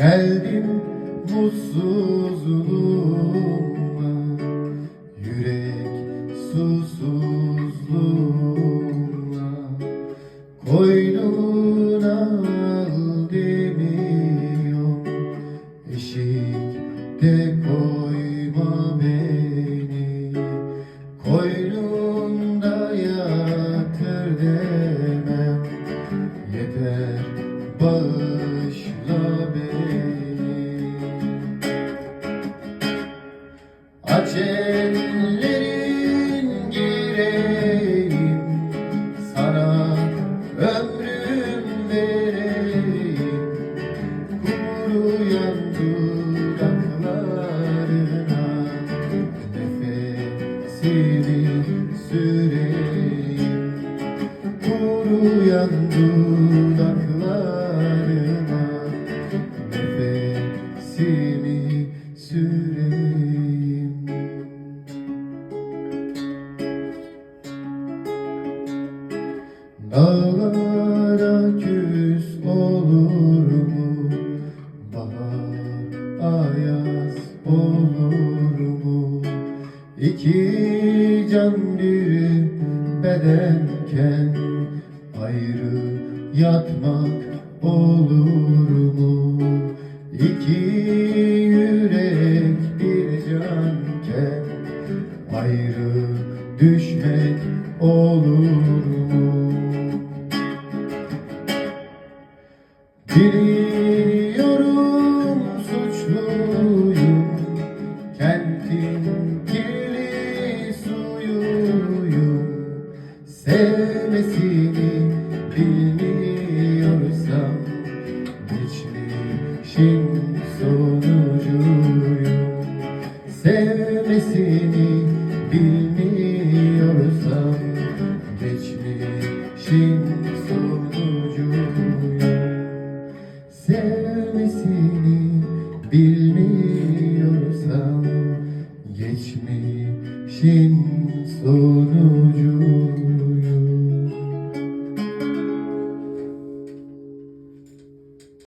Geldim mutsuzluğumla Yürek susuzluğumla Koynuna al demiyor Eşikte koyma beni. Koynunda yatır demem Yeter bağışla Aç ellerin gireyim Sana ömrüm vereyim. Kuruyan dudaklarına Nefesimi süreyim. Kuruyan dudaklarına Nefesimi süreyim Dağlara küs olur mu? Bahar ayaz olur mu? İki can bir bedenken ayrı yatmak olur mu? İki yürek bir canken ayrı düşmek olur mu? Biliyorum suçluyum Kentin kirli suyuyum. Sevmesini bilmiyorsam Geçmişin sonucuyum. Sevmesini bilmiyorsam Geçmişin Sevmesini bilmiyorsam Geçmişin sonucuyum